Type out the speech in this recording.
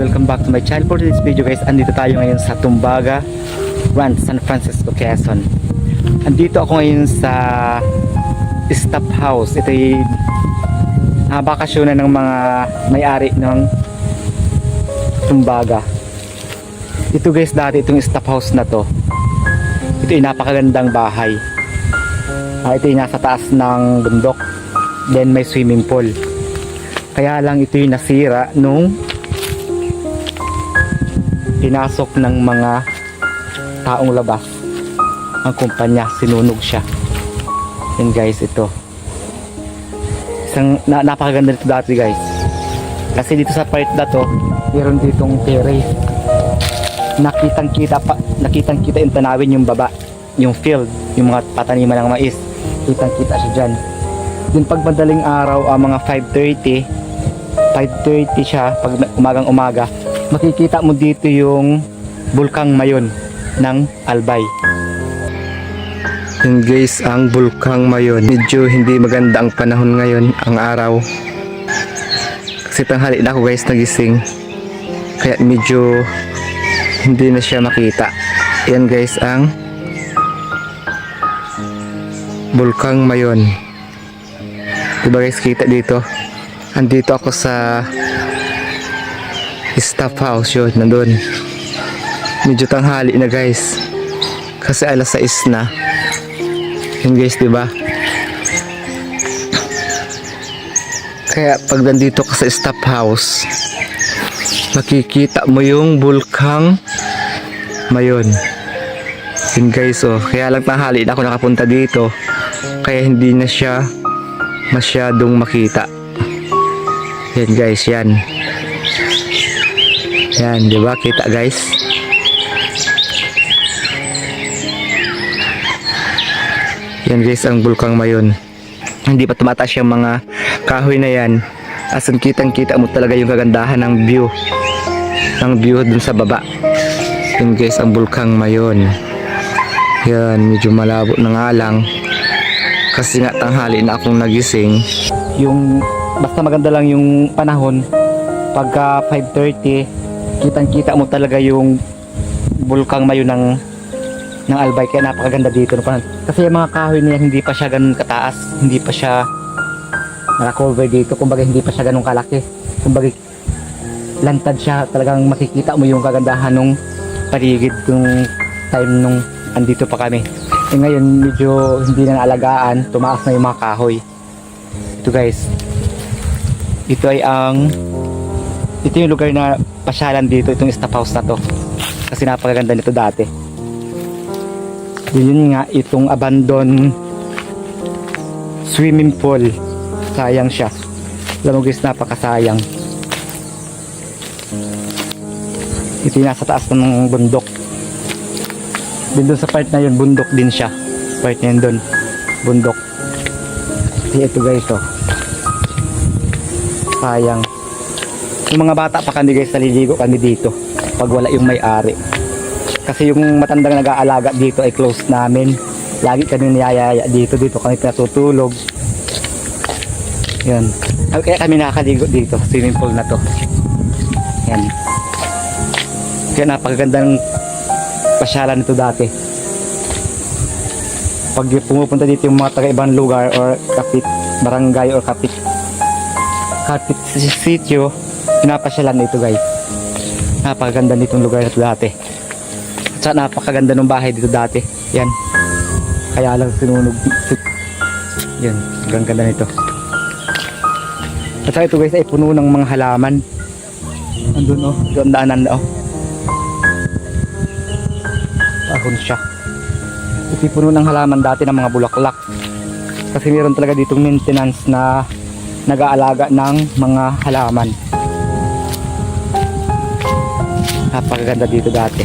Welcome back to my channel for this video guys. Andito tayo ngayon sa Tumbaga, Ranch, San Francisco, Quezon. Andito ako ngayon sa staff house. Ito yung uh, bakasyonan ng mga may-ari ng Tumbaga. Ito guys, dati itong staff house na to. Ito yung napakagandang bahay. Ah, ito yung nasa taas ng bundok. Then may swimming pool. Kaya lang ito yung nasira nung pinasok ng mga taong labas. Ang kumpanya sinunog siya. Yan guys ito. Isang na, napakaganda nito dati guys. Kasi dito sa part na to meron ditong terrace. Nakitang kita pa nakitang kita yung tanawin yung baba yung field yung mga pataniman ng mais. Kitang kita siya dyan. Din pag madaling araw ah, mga 5.30 5.30 siya pag umagang umaga makikita mo dito yung bulkang mayon ng Albay Yun guys, ang bulkang mayon. Medyo hindi maganda ang panahon ngayon, ang araw. Kasi tanghali na ako guys nagising. Kaya medyo hindi na siya makita. Yan guys ang bulkang mayon. Diba guys kita dito? Andito ako sa staff house yun, nandun. Medyo tanghali na guys. Kasi alas 6 na. Yun guys, di ba? Kaya pag nandito ka sa staff house, makikita mo yung bulkang mayon. Yun guys, oh. Kaya lang tanghali na ako nakapunta dito. Kaya hindi na siya masyadong makita. Yan guys, yan. Yan, di ba? Kita guys. Yan guys ang bulkang mayon. Hindi pa tumataas yung mga kahoy na yan. As in kitang kita mo talaga yung kagandahan ng view. Ng view dun sa baba. Yan guys ang bulkang mayon. Yan medyo malabo na nga lang. Kasi nga tanghali na akong nagising. yung basta maganda lang yung panahon pagka 5.30 kitang kita mo talaga yung bulkang mayon ng ng Albay. Kaya napakaganda dito. No kasi yung mga kahoy niya hindi pa siya ganun kataas. Hindi pa siya naka-cover dito. Kumbaga hindi pa siya ganun kalaki. Kumbaga lantad siya. Talagang makikita mo yung kagandahan nung paligid nung time nung andito pa kami. Eh ngayon medyo hindi na naalagaan. Tumaas na yung mga kahoy. Ito guys. Ito ay ang ito yung lugar na pasyalan dito itong staff house na to. Kasi napakaganda nito dati. Yun nga itong abandon swimming pool. Sayang siya. Alam guys napakasayang. Ito yung nasa taas ng bundok. Din doon sa part na yun bundok din siya. Part na yun doon bundok. Ito guys oh. Sayang yung mga bata pa kami guys naliligo kami dito pag wala yung may-ari. Kasi yung matandang nag-aalaga dito ay close namin. Lagi kami niyayaya dito dito kami pinatutulog yan Ay, kaya kami nakakaligo dito swimming pool na to. Yan. Kaya napakagandang pasyalan nito dati. Pag pumupunta dito yung mga taga ibang lugar or kapit barangay or kapit kapit sitio pinapasyalan nito guys. Napakaganda nitong lugar na dati. At saka napakaganda ng bahay dito dati. Yan. Kaya lang sinunog. Yan. Ang ganda nito. At saka ito guys ay puno ng mga halaman. Andun oh. Doon daanan oh. Ahon siya. Yung puno ng halaman dati ng mga bulaklak. Kasi meron talaga ditong maintenance na nag-aalaga ng mga halaman napakaganda dito dati